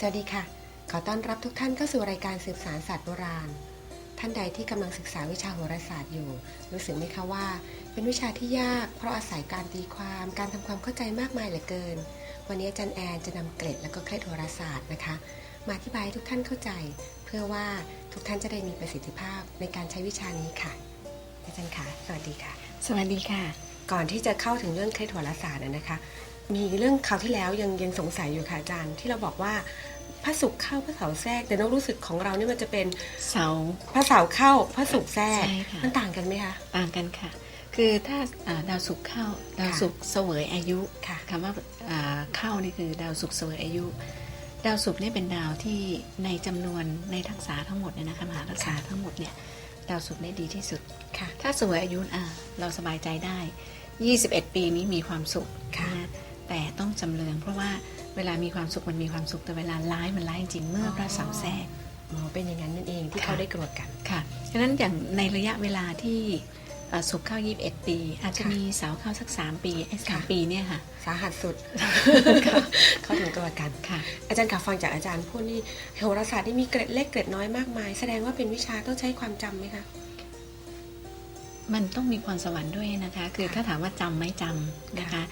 สวัสดีค่ะ ขอต้อนรับทุกท่านเข้าสู่รายการสืบสารศาสตร์โบราณ ท่านใดที่กำลังศึกษาวิชาโหราศาสตร์อยู่ รู้สึกไหมคะว่า เป็นวิชาที่ยาก เพราะอาศัยการตีความ การทำความเข้าใจมากมายเหลือเกิน วันนี้อาจารย์แอนจะนำเกร็ดและก็เคล็ดโหราศาสตร์นะคะ มาอธิบายให้ทุกท่านเข้าใจ เพื่อว่าทุกท่านจะได้มีประสิทธิภาพในการใช้วิชานี้ค่ะ อาจารย์คะสวัสดีค่ะ สวัสดีค่ะ ก่อนที่จะเข้าถึงเรื่องเคล็ดโหราศาสตร์นะนะคะมีเรื่องคราวที่แล้วยังยังสงสัยอยู่ค่ะอาจารย์ที่เราบอกว่าพ ระศุกร์เข้าพระเสาร์แทรก แต่นกรู้สึกของเราเนี่ยมันจะเป็นเสาร์พระเสาร์เข้าพระศุกร์แทรก ใช่ค่ะมันต่างกันไหมคะต่างกันค่ะ คือถ้าอ่าดาวศุกร์เข้าดาวศุกร์เสวยอายุค่ะ คำว่าอ่าเข้านี่คือดาวศุกร์เสวยอายุ ดาวศุกร์เนี่ยเป็นดาวที่ในจำนวนในทักษะทั้งหมดเนี่ยนะคะมหาทักษะทั้งหมดเนี่ยดาวศุกร์ได้ดีที่สุด ค่ะ ถ้าเสวยอายุอะเราสบายใจได้ 21 ปีนี้มีความสุขค่ะนแต่ต้องจำเลืองเพราะว่า เวลามีความสุขมันมีความสุขแต่เวลาร้ายมันร้ายจริงๆเมื่อพระเสาร์แทรกอ๋อเป็นอย่างนั้นนั่นเองที่ค่ะเขาได้โกรธกันค่ะฉะนั้นอย่างในระยะเวลาที่เอ่อศุกร์เข้า 21 ปี อาจจะค่ะมีเสาร์เข้าสัก 3 ปีไอ้สามค่ะปีเนี่ยค่ะ สาหัสสุด เขาถึงโกรธกันค่ะ อาจารย์ค่ะฟังจากอาจารย์พูดนี่โหราศาสตร์ที่มีเกร็ดเล็กเกร็ดน้อยมากมาย แสดงว่าเป็นวิชาต้องใช้ความจำไหมคะ มันต้องมีความสวรรค์ด้วยนะคะ คือค่ะถ้าถามว่าจำไม่จำนะคะค่ะ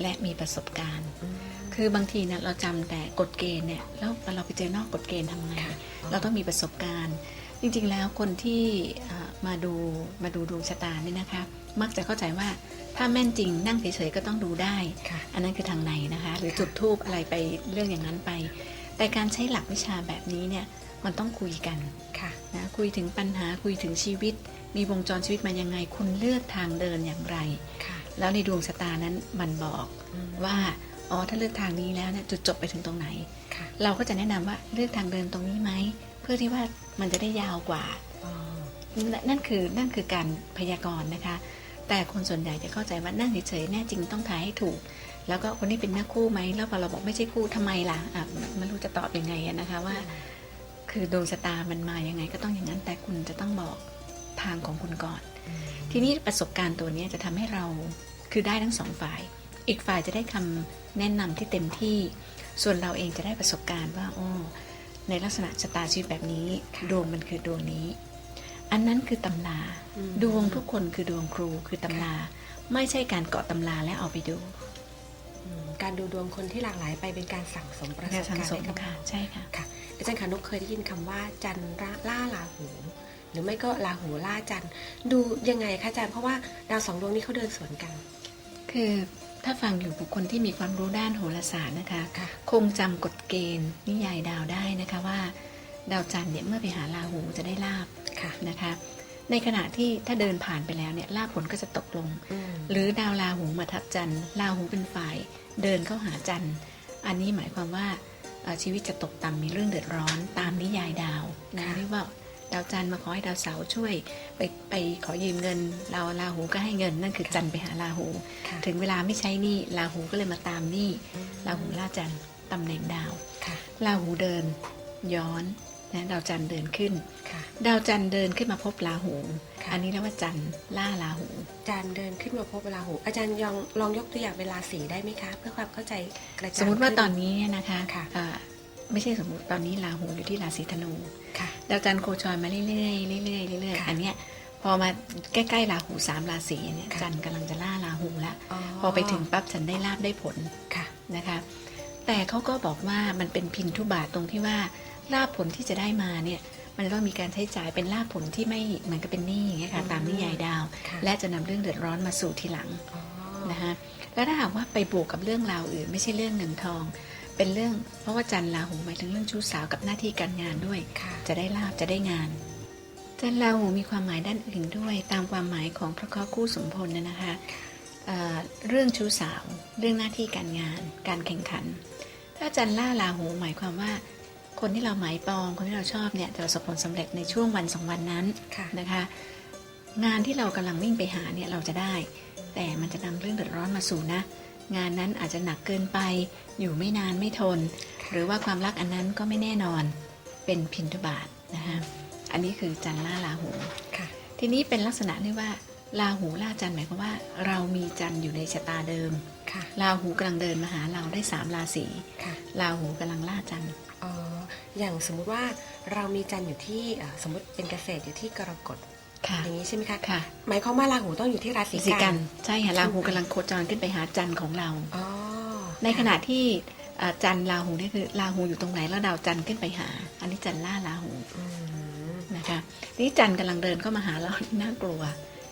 และมีประสบการณ์อืมคือบางทีเนี่ยเราจำแต่กฎเกณฑ์เนี่ยแล้วเราไปเจอนอกกฎเกณฑ์ทำไงค่ะเราต้องมีประสบการณ์ จริงๆแล้วคนที่เอ่อมาดูมาดูดวงชะตาเนี่ยนะคะ มักจะเข้าใจว่าถ้าแม่นจริงนั่งเฉยๆก็ต้องดูได้ค่ะอันนั้นคือทางในนะคะ หรือค่ะจุดทูบอะไรไปเรื่องอย่างนั้นไป แต่การใช้หลักวิชาแบบนี้เนี่ยมันต้องคุยกันค่ะนะคุยถึงปัญหาคุยถึงชีวิต มีวงจรชีวิตมายังไง คุณเลือกทางเดินอย่างไรค่ะ แล้วในดวงชะตานั้นมันบอกอืมว่าอ๋อถ้าเลือกทางนี้แล้วเนี่ยจุดจบไปถึงตรงไหนค่ะเราก็จะแนะนำว่าเลือกทางเดินตรงนี้ไหม เพื่อที่ว่ามันจะได้ยาวกว่าอ๋อนั่นนั่นคือนั่นคือการพยากรณ์นะคะ แต่คนส่วนใหญ่จะเข้าใจว่านั่งเฉยๆแน่จริงต้องทายให้ถูก แล้วก็คนนี้เป็นเนื้อคู่ไหมแล้วพอเราบอกไม่ใช่คู่ทำไมล่ะอะไม่รู้จะตอบยังไงอะนะคะว่า คือดวงชะตามันมายังไงก็ต้องอย่างนั้นแต่คุณจะต้องบอกทางของคุณก่อน ทีนี้ประสบการณ์ตัวเนี้ยจะทำให้เราคือได้ทั้งสองฝ่าย อีกฝ่ายจะได้คำแนะนำที่เต็มที่ ส่วนเราเองจะได้ประสบการณ์ว่าโอ้ในลักษณะชะตาชีวิตแบบนี้ค่ะดวงมันคือดวงนี้ อันนั้นคือตำราอืมดวงทุกคนคือดวงครูคือตำราไม่ใช่การเกาะตำราและเอาไปดูอืมการดูดวงคนที่หลากหลายไปเป็นการสั่งสมประสการบสังการณ์สมให้กับค่ะเราใช่ค่ะค่ะอาจารย์คะนกเคยได้ยินคำว่าจันทร์ล่าลาหู หรือไม่ก็ลาหูล่าจันทร์ดูยังไงคะอาจารย์เพราะว่าดาวสองดวงนี้เขาเดินสวนกัน คือถ้าฟังอยู่บุคคลที่มีความรู้ด้านโหราศาสตร์นะคะ ค่ะ คงจำกฎเกณฑ์นิยายดาวได้นะคะว่า ดาวจันทร์เนี่ยเมื่อไปหาราหูจะได้ลาบค่ะนะคะ ในขณะที่ถ้าเดินผ่านไปแล้วเนี่ยลาบผลก็จะตกลง อืมหรือดาวราหูมาทับจันทร์ราหูเป็นฝ่าย เดินเข้าหาจันทร์อันนี้หมายความว่าเอ่อชีวิตจะตกต่ำมีเรื่องเดือดร้อนตามนิยายดาวนะเรียกว่า ดาวจันทร์มาขอให้ดาวเสาร์ช่วย ไปไปขอยืมเงินเราราหูก็ให้เงินนั่นคือจันทร์ไปหาราหูค่ะถึงเวลาไม่ใช้หนี้ราหูก็เลยมาตามหนี้ราหูล่าจันทร์ตำแหน่งดาวค่ะราหูเดินย้อนนะดาวจันทร์เดินขึ้นค่ะดาวจันทร์เดินขึ้นมาพบราหูค่ะอันนี้เรียกว่าจันทร์ล่าราหู จันทร์เดินขึ้นมาพบเวลาหู อาจารย์ลองลองยกตัวอย่างเวลาสีได้ไหมคะ เพื่อความเข้าใจกระจ่างสมมติว่าขึ้ตอนนี้เนี่ยนะคะค่ะอ่า ไม่ใช่สมมติตอนนี้ราหูอยู่ที่ราศีธนูค่ะดาวจันทร์โคจรมาเรื่อยๆเรื่อยๆเรื่อยค่ะๆอันเนี้ยพอมาใกล้ๆราหูสามราศีเนี่ยค่ะจันทร์กำลังจะล่าราหูแล้วอ๋อพอไปถึงปั๊บฉันได้ลาบได้ผลค่ะนะคะ แต่เขาก็บอกว่ามันเป็นพินทุบาทตรงที่ว่าลาบผลที่จะได้มาเนี่ยมันจะต้องมีการใช้จ่ายเป็นลาบผลที่ไม่เหมือนกับเป็นหนี้อย่างเงี้ยค่ะอืมตามนิยายดาวค่ะและจะนำเรื่องเดือดร้อนมาสู่ทีหลังอ๋อนะคะแล้วถ้าหากว่าไปบวกกับเรื่องราวอื่น ไม่ใช่เรื่องเงินทอง เป็นเรื่องเพราะว่าจันทร์ราหูหมายถึงเรื่องชู้สาวกับหน้าที่การงานด้วยค่ะจะได้ลาบจะได้งาน จันทร์ราหูมีความหมายด้านอื่นด้วย ตามความหมายของพระเคราะห์คู่สมพลนะนะคะเอ่อเรื่องชู้สาว เรื่องหน้าที่การงาน การแข่งขัน ถ้าจันทร์ล่าราหูหมายความว่า คนที่เราหมายปอง คนที่เราชอบเนี่ยจะประสบผลสำเร็จในช่วงวันสองวันนั้นค่ะนะคะ งานที่เรากำลังวิ่งไปหาเนี่ยเราจะได้ แต่มันจะนำเรื่องเดือดร้อนมาสู่นะ งานนั้นอาจจะหนักเกินไป อยู่ไม่นานไม่ทน หรือว่าความรักอันนั้นก็ไม่แน่นอนเป็นพินทุบาทนะคะอันนี้คือจันทร์ล่าราหูค่ะทีนี้เป็นลักษณะที่ว่าราหูล่าจันทร์หมายความว่า เรามีจันทร์อยู่ในชะตาเดิมค่ะค่ะราหูกำลังเดินมาหาเราได้สามราศีค่ะราหูกำลังล่าจันทร์เอ่ออย่างสมมุติว่าเรามีจันทร์อยู่ที่เอ่อสมมติเป็นเกษตรอยู่ที่กรกฎ ค่ะ อย่างนี้ใช่ไหมคะค่ะ หมายความว่าราหูต้องอยู่ที่ราศีสีกักันนใช่ค่ะราหูกำลังโคจรขึ้นไปหาจันทร์ของเรา อ๋อในขณะที่เอ่อจันทร์ราหูนี่คือราหูอยู่ตรงไหนแล้วดาวจันทร์ขึ้นไปหา อันนี้จันทร์ล่าราหูอืม นะคะนี่จันทร์กำลังเดินเข้ามาหาเรา น่ากลัว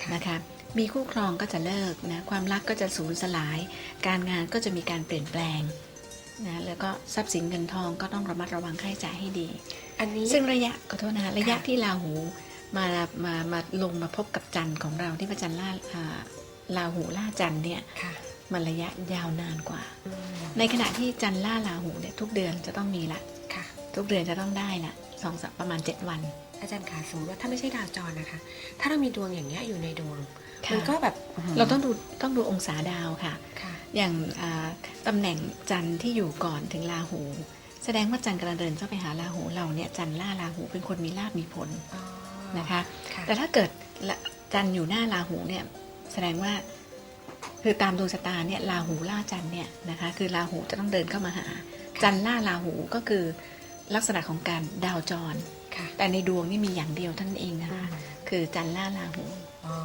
ค่ะ นะคะมีคู่ครองก็จะเลิกนะความรักก็จะสูญสลาย การงานก็จะมีการเปลี่ยนแปลงนะแล้วก็ทรัพย์สินเงินทองก็ต้องระมัดระวังค่าใช้จ่ายให้ดี อันนี้ ซึ่งระยะขอโทษนะคะระยะค่ะที่ราหู มามามาลงมาพบกับจันทร์ของเราที่พระจันทร์ล่าอ่าราหูล่าจันทร์เนี่ยค่ะมันระยะยาวนานกว่าอืมในขณะที่จันทร์ล่าราหูเนี่ยทุกเดือนจะต้องมีละค่ะทุกเดือนจะต้องได้ละสองสัปประมาณ 7 วัน อาจารย์คะสมมติว่าถ้าไม่ใช่ดาวจรนะคะ ถ้าเรามีดวงอย่างเงี้ยอยู่ในดวงค่ะมันก็แบบเราต้องดูต้องดูองศาดาวค่ะค่ะอย่างอ่าตำแหน่งจันทร์ที่อยู่ก่อนถึงราหู แสดงว่าจันทร์กำลังเดินเข้าไปหาราหูเราเนี่ยจันทร์ล่าราหูเป็นคนมีลาบมีผลอ๋อ นะคะค่ะแต่ถ้าเกิดละจันทร์อยู่หน้าราหูเนี่ยแสดงว่าคือตามดวงชะตาเนี่ยราหูล่าจันทร์เนี่ยนะคะคือราหูจะต้องเดินเข้ามาหา จันทร์ล่าราหูก็คือลักษณะของการดาวจรค่ะแต่ในดวงนี่มีอย่างเดียวเท่านั้นเองนะอืคะมคือจันทร์ล่าราหูอ๋อ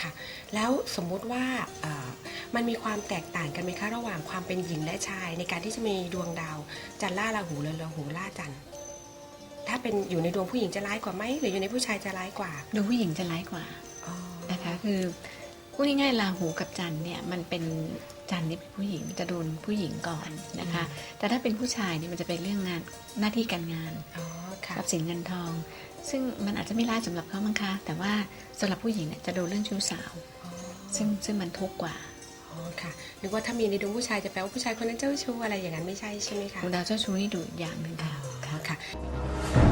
ค่ะแล้วสมมุติว่าเอ่อมันมีความแตกต่างกันไหมคะระหว่างความเป็นหญิงและชาย ในการที่จะมีดวงดาวจันทร์ล่าราหูหรือราหูล่าจันทร์ ถ้าเป็นอยู่ในดวงผู้หญิงจะร้ายกว่าไหมหรืออยู่ในผู้ชายจะร้ายกว่าดวงผู้หญิงจะร้ายกว่าอ๋อนะคะคือพูดง่ายๆราหูกับจันทร์เนี่ยมันเป็นจันทร์นี่เป็นผู้หญิงจะโดนผู้หญิงก่อนนะคะ แต่ถ้าเป็นผู้ชายเนี่ยมันจะเป็นเรื่องงานหน้าที่การงานอ๋อค่ะทรัพย์สินเงินทอง ซึ่งมันอาจจะไม่ร้ายสำหรับเขามั้งคะแต่ว่าสำหรับผู้หญิงเนี่ยจะโดนเรื่องชู้สาวอ๋อซึ่งซึ่งมันทุกข์กว่าอ๋อค่ะนึกว่าถ้ามีในดวงผู้ชายจะแปลว่าผู้ชายคนนั้นเจ้าชู้อะไรอย่างนั้นไม่ใช่ใช่ไหมคะดาวเจ้าชู้นี่ดูอีกอย่างหนึ่งค่ะอ๋อ ค่ะ